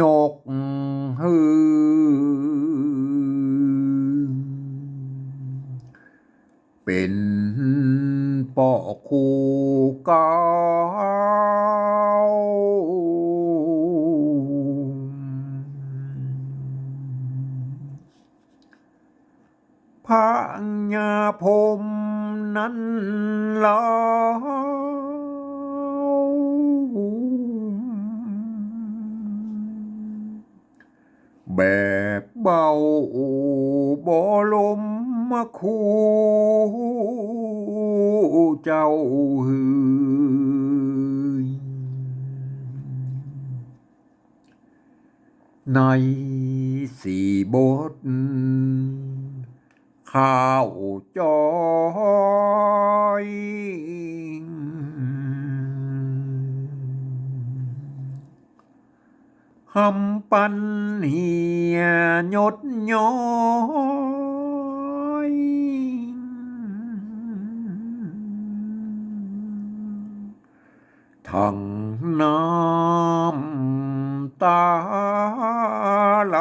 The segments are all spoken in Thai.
ยกฮือ เป็นปอคูเกาพระญาผมนั้นล แบบเบาบ่ลมมาคูเจ้าหือในสี่บท ข้าวจอย หำปันเหียยดย้อยทั้งน้ำตาไหล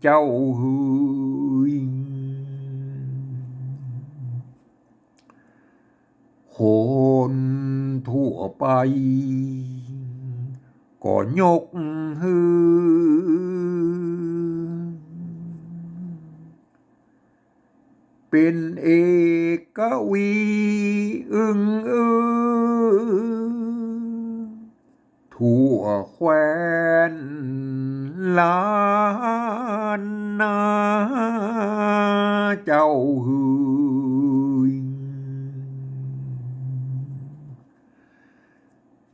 เจ้าหืยคนทั่วไป ก็ยกฮือเป็นเอกวีอึงอื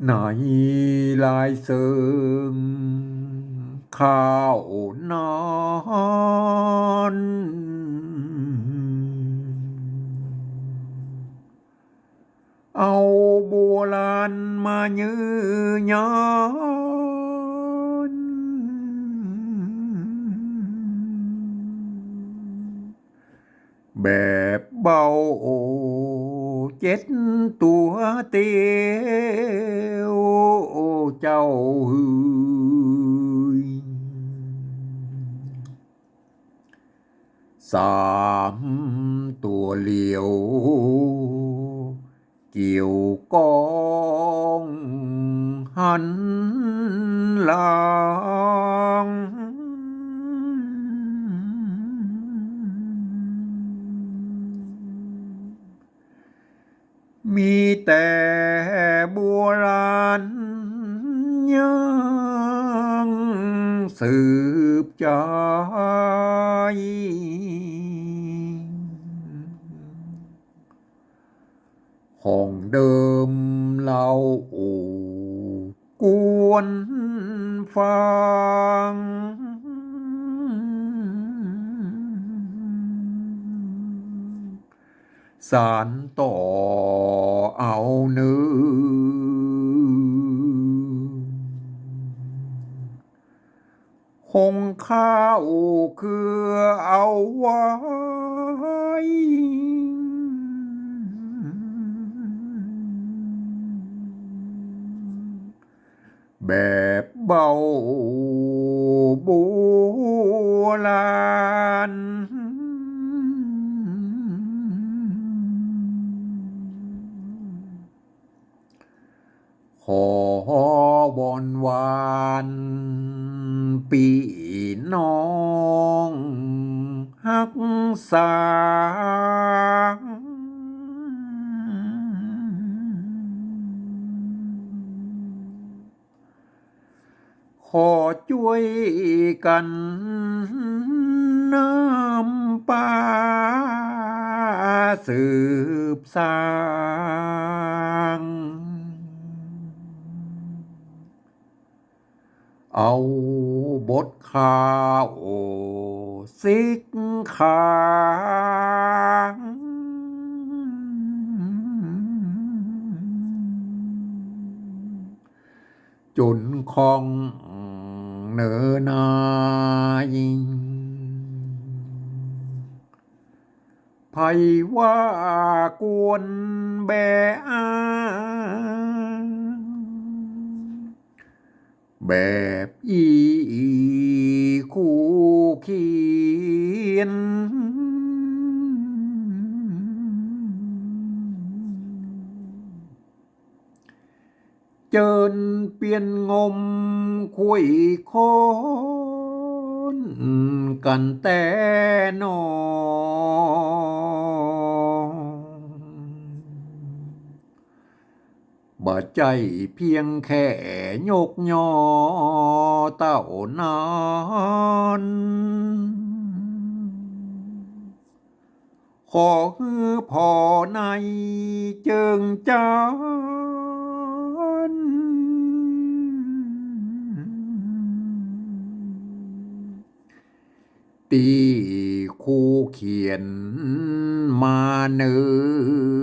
ในลายเสิงข้าวนอนเอาโบราณมายือยอนแบบเบา ดตัวเตียวเจ้าหืยส มีแต่โบราณยังสืบใจของเดิมเราโอ้กวนฟัง สารต่อ เอาเนื้อคงข้าวคือเอาไว้ แบบเบาโบราณ ขอบอนวานปีน้องฮักษาขอช่วยกันน้ำป่าสืบสร้าง เอาบทข่าวสิกขางจนคองเนอนายไผว่ากวนแบอา แบบอีคู่เขียน เจินเปลี่ยนงมคุยคนกันแต่นอ บ่ใจเพียงแค่ยกยอเต้านานขอฮือพอในเจิงจานตีคู่เขียนมาเนือ